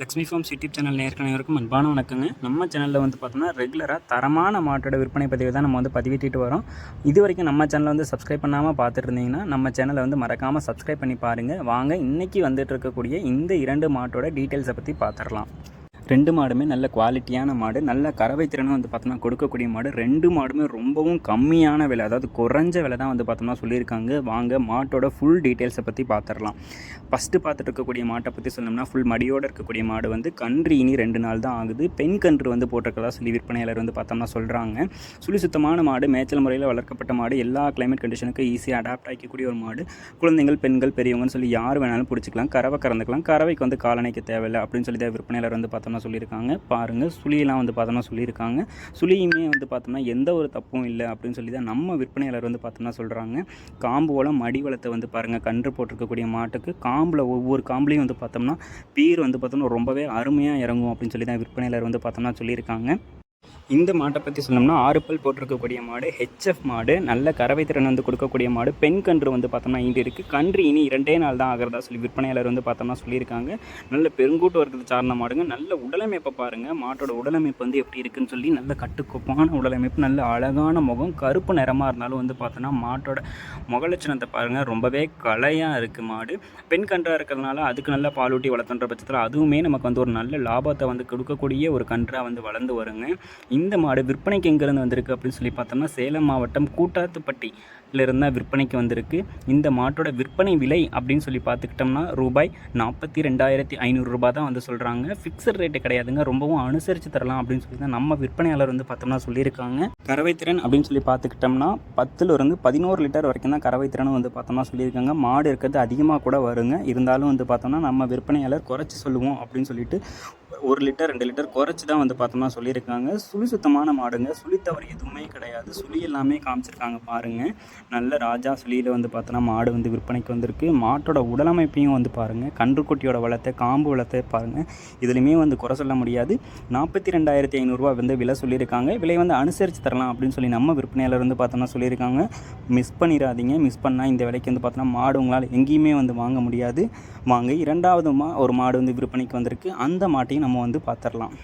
Lakshmi farms YouTube channel நேர்கள் அன்பான வணக்கங்க. நம்ம சேனலில் வந்து பார்த்தோம்னா ரெகுலராக தரமான மாட்டோட விற்பனை பதிவு தான் நம்ம வந்து பதிவிட்டு வரோம். இது வரைக்கும் நம்ம சேனலை வந்து சப்ஸ்கிரைப் பண்ணாமல் பார்த்துட்டு இருந்தீங்கன்னா நம்ம சேனலை வந்து மறக்காமல் சப்ஸ்கிரைப் பண்ணி பாருங்கள் வாங்க இன்றைக்கி வந்துட்டு இருக்கக்கூடிய இந்த இரண்டு மாட்டோட டீட்டெயில்ஸை பற்றி பார்த்துடலாம் ரெண்டு மாடுமே நல்ல குவாலிட்டியான மாடு. நல்ல கறவை திறனும் வந்து பார்த்தோம்னா கொடுக்கக்கூடிய மாடு. ரெண்டு மாடுமே ரொம்பவும் கம்மியான விலை அதாவது குறைஞ்ச விலை தான் வந்து பார்த்தோம்னா சொல்லியிருக்காங்க. வாங்க மாட்டோட ஃபுல் டீட்டெயில்ஸை பற்றி பார்த்துடலாம் ஃபஸ்ட்டு பார்த்துட்டு இருக்கக்கூடிய மாட்டை பற்றி சொன்னோம்னா ஃபுல் மடியோடு இருக்கக்கூடிய மாடு வந்து கன்று இனி ரெண்டு நாள் தான் ஆகுது. பெண் கன்று வந்து போட்டிருக்கதா சொல்லி விற்பனையாளர் வந்து பார்த்தோம்னா சொல்கிறாங்க சுழி சுத்தமான மாடு மேய்ச்சல் முறையில் வளர்க்கப்பட்ட மாடு. எல்லா கிளைமேட் கண்டிஷனுக்கும் ஈஸியாக அடாப்ட் ஆகிக்கக்கூடிய ஒரு மாடு. குழந்தைகள் பெண்கள் பெரியவங்கன்னு சொல்லி யார் வேணாலும் பிடிச்சிக்கலாம். கறவை கறந்துக்கலாம். கறவைக்கு வந்து காலணைக்கு தேவையில்லை அப்படின்னு சொல்லி தான் விற்பனையாளர் வந்து பார்த்தோம்னா சொல்லியிருக்காங்க. பாருங்கள் சுழியெல்லாம் வந்து பார்த்தோம்னா சொல்லியிருக்காங்க. சுழியுமே வந்து பார்த்தோம்னா எந்த ஒரு தப்பும் இல்லை அப்படின்னு சொல்லி தான் நம்ம விற்பனையாளர் வந்து பார்த்தோம்னா சொல்கிறாங்க காம்பு வளம் மடி வளத்தை வந்து பாருங்கள் கன்று போட்டிருக்கக்கூடிய மாட்டுக்கு காம்பில் ஒவ்வொரு காம்புலையும் வந்து பார்த்தோம்னா பீர் வந்து பார்த்தோம்னா ரொம்பவே அருமையாக இறங்கும் அப்படின்னு சொல்லி தான் விற்பனையாளர் வந்து பார்த்தோம்னா சொல்லியிருக்காங்க. இந்த மாட்டை பற்றி சொல்லணும்னா ஆறு பல் போட்டிருக்கக்கூடிய மாடு ஹெச்எஃப் மாடு நல்ல கறவை திறன் வந்து கொடுக்கக்கூடிய மாடு பெண் கன்று வந்து பார்த்தோம்னா இங்கே இருக்குது கன்று இனி இரண்டே நாள் தான் ஆகிறதா சொல்லி விற்பனையாளர் வந்து பார்த்தோம்னா சொல்லியிருக்காங்க. நல்ல பெருங்கூட்டு வர்க்கத்தை சார்ந்த மாடுங்க. நல்ல உடலமைப்பை பாருங்கள் மாட்டோட உடலமைப்பு வந்து எப்படி இருக்குன்னு சொல்லி நல்ல கட்டுக்கோப்பான உடலமைப்பு நல்ல அழகான முகம் கருப்பு நிறமாக இருந்தாலும் வந்து பார்த்தோன்னா மாட்டோட முகலட்சணத்தை பாருங்கள் ரொம்பவே கலையாக இருக்குது மாடு. பெண் கன்றாக இருக்கிறதுனால அதுக்கு நல்ல பாலூட்டி வளர்த்துன்ற பட்சத்தில் அதுவுமே நமக்கு வந்து ஒரு நல்ல லாபத்தை வந்து கொடுக்கக்கூடிய ஒரு கன்றாக வந்து வளர்ந்து வருங்க. இந்த மாடு விற்பனைக்கு எங்கேருந்து வந்திருக்கு அப்படின்னு சொல்லி பார்த்தோம்னா சேலம் மாவட்டம் கூட்டாத்துப்பட்டி இருந்து தான் விற்பனைக்கு வந்திருக்கு. இந்த மாட்டோட விற்பனை விலை அப்படின்னு சொல்லி பார்த்துக்கிட்டோம்னா ரூபாய் நாற்பத்தி ரெண்டாயிரத்தி ஐநூறுரூபா தான் வந்து சொல்கிறாங்க ஃபிக்ஸட் ரேட்டு கிடையாதுங்க. ரொம்பவும் அனுசரித்து தரலாம் அப்படின்னு சொல்லி தான் நம்ம விற்பனையாளர் வந்து பார்த்தோம்னா சொல்லியிருக்காங்க. கறவைத்திறன் அப்படின்னு சொல்லி பார்த்துக்கிட்டோம்னா பத்துலேருந்து பதினோரு லிட்டர் வரைக்கும் தான் கறவைத்திறன் வந்து பார்த்தோம்னா சொல்லியிருக்காங்க. மாடு இருக்கிறது அதிகமாக கூட வருங்க. இருந்தாலும் வந்து பார்த்தோம்னா நம்ம விற்பனையாளர் குறைச்சி சொல்லுவோம் அப்படின்னு சொல்லிட்டு ஒரு லிட்டர் ரெண்டு லிட்டர் குறைச்சி தான் வந்து பார்த்தோம்னா சொல்லியிருக்காங்க. சுழி சுத்தமான மாடுங்க. சுழி தவறு எதுவுமே கிடையாது. சுழி எல்லாமே காமிச்சிருக்காங்க பாருங்கள் நல்ல ராஜா சுழியில் வந்து பார்த்தோன்னா மாடு வந்து விற்பனைக்கு வந்திருக்கு. மாட்டோட உடலமைப்பையும் வந்து பாருங்கள் கன்றுக்குட்டியோட வளத்தை காம்பு வளத்தை பாருங்கள் இதுலையுமே வந்து குறை சொல்ல முடியாது. நாற்பத்தி ரெண்டாயிரத்தி ஐநூறுரூவா வந்து விலை சொல்லியிருக்காங்க. விலை வந்து அனுசரித்து தரலாம் அப்படின்னு சொல்லி நம்ம விற்பனையாளர் வந்து பார்த்தோம்னா சொல்லியிருக்காங்க. மிஸ் பண்ணிடாதீங்க மிஸ் பண்ணால் இந்த விலைக்கு வந்து பார்த்தோன்னா மாடு உங்களால் எங்கேயுமே வந்து வாங்க முடியாது. வாங்க. இரண்டாவது மா ஒரு மாடு வந்து விற்பனைக்கு வந்திருக்கு. அந்த மாட்டையும் நம்ம வந்து பார்த்துடலாம்.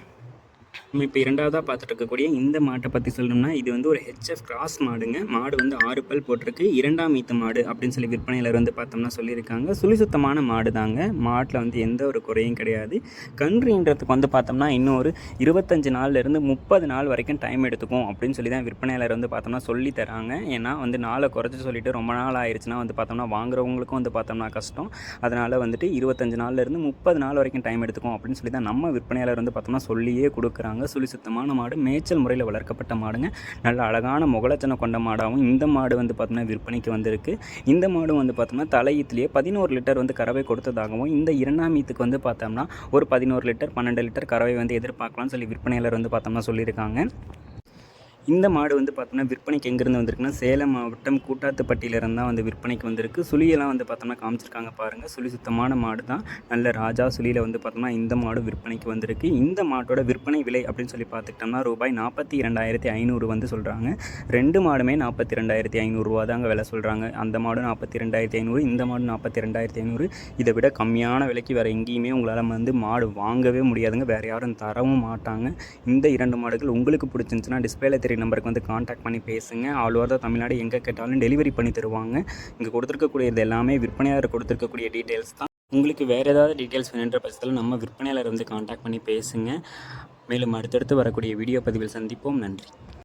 நம்ம இப்போ இரண்டாவதாக பார்த்துட்டு இருக்கக்கூடிய இந்த மாட்டை பற்றி சொல்லணும்னா இது வந்து ஒரு ஹெச்எஃப் கிராஸ் மாடுங்க. மாடு வந்து ஆறு பல் போட்டிருக்கு. இரண்டாம் ஈத்து மாடு அப்படின்னு சொல்லி விற்பனையாளர் வந்து பார்த்தோம்னா சொல்லியிருக்காங்க. சுழி சுத்தமான மாடு தாங்க மாட்டில் வந்து எந்த ஒரு குறையும் கிடையாது. கன்றுன்றதுக்கு வந்து பார்த்தோம்னா இன்னும் ஒரு இருபத்தஞ்சு நாள்லேருந்து முப்பது நாள் வரைக்கும் டைம் எடுத்துக்கும் அப்படின்னு சொல்லி தான் விற்பனையாளர் வந்து பார்த்தோம்னா சொல்லி தராங்க. ஏன்னா வந்து நாளை குறைச்சி சொல்லிட்டு ரொம்ப நாள் ஆயிடுச்சுன்னா வந்து பார்த்தோம்னா வாங்குறவங்களுக்கும் வந்து பார்த்தோம்னா கஷ்டம். அதனால் வந்துட்டு இருபத்தஞ்சு நாள்லேருந்து முப்பது நாள் வரைக்கும் டைம் எடுத்துக்கும் அப்படின்னு சொல்லி தான் நம்ம விற்பனையாளர் வந்து பார்த்தோம்னா சொல்லியே கொடுக்குறாங்க. சுழி சுத்தமான மாடு மேய்ச்சல் முறையில் வளர்க்கப்பட்ட மாடுங்க. நல்ல அழகான முகலச்சனை கொண்ட மாடாகவும் இந்த மாடு வந்து பார்த்தோம்னா விற்பனைக்கு வந்திருக்கு. இந்த மாடு வந்து பார்த்தோம்னா தலையீத்துலேயே பதினோரு லிட்டர் வந்து கறவை கொடுத்ததாகவும் இந்த இரண்டாம் ஈத்துக்கு வந்து பார்த்தோம்னா ஒரு பதினோரு லிட்டர் பன்னெண்டு லிட்டர் கறவை வந்து எதிர்பார்க்கலாம்னு சொல்லி விற்பனையாளர் வந்து பார்த்தோம்னா சொல்லியிருக்காங்க. இந்த மாடு வந்து பார்த்தோம்னா விற்பனைக்கு எங்கேருந்து வந்திருக்குன்னா சேலம் மாவட்டம் கூட்டாத்துப்பட்டியிலேருந்து தான் வந்து விற்பனைக்கு வந்திருக்கு. சுழியெல்லாம் வந்து பார்த்தோம்னா காமிச்சிருக்காங்க பாருங்கள் சுழி சுத்தமான மாடு தான். நல்ல ராஜா சுழியில் வந்து பார்த்தோம்னா இந்த மாடு விற்பனைக்கு வந்திருக்கு. இந்த மாட்டோட விற்பனை விலை அப்படின்னு சொல்லி பார்த்துக்கிட்டோம்னா ரூபாய் நாற்பத்தி இரண்டாயிரத்தி ஐநூறு வந்து சொல்கிறாங்க ரெண்டு மாடுமே நாற்பத்தி ரெண்டாயிரத்தி ஐநூறுரூவா தாங்க விலை சொல்கிறாங்க அந்த மாடு நாற்பத்தி ரெண்டாயிரத்தி ஐநூறு இந்த மாடு நாற்பத்தி ரெண்டாயிரத்தி ஐநூறு. இதை விட கம்மியான விலைக்கு வேறு எங்கேயுமே உங்களால் வந்து மாடு வாங்கவே முடியாதுங்க. வேறு யாரும் தரவும் மாட்டாங்க. இந்த இரண்டு மாடுகள் உங்களுக்கு பிடிச்சிருந்துச்சுன்னா டிஸ்பிளேல தெரிய நம்பருக்கு வந்து காண்டாக்ட் பண்ணி பேசுங்க. ஆல் ஓவர் த தமிழ்நாடு எங்கே கேட்டாலும் டெலிவரி பண்ணி தருவாங்க. இங்கே கொடுத்துருக்கக்கூடிய இது எல்லாமே விற்பனையாளர் கொடுத்துருக்கக்கூடிய டீட்டெயில்ஸ் தான். உங்களுக்கு வேறு ஏதாவது டீட்டெயில்ஸ் வேணுன்ற பட்சத்தில் நம்ம விற்பனையாளர் வந்து காண்டாக்ட் பண்ணி பேசுங்க. மேலும் அடுத்தடுத்து வரக்கூடிய வீடியோ பதிவில் சந்திப்போம். நன்றி.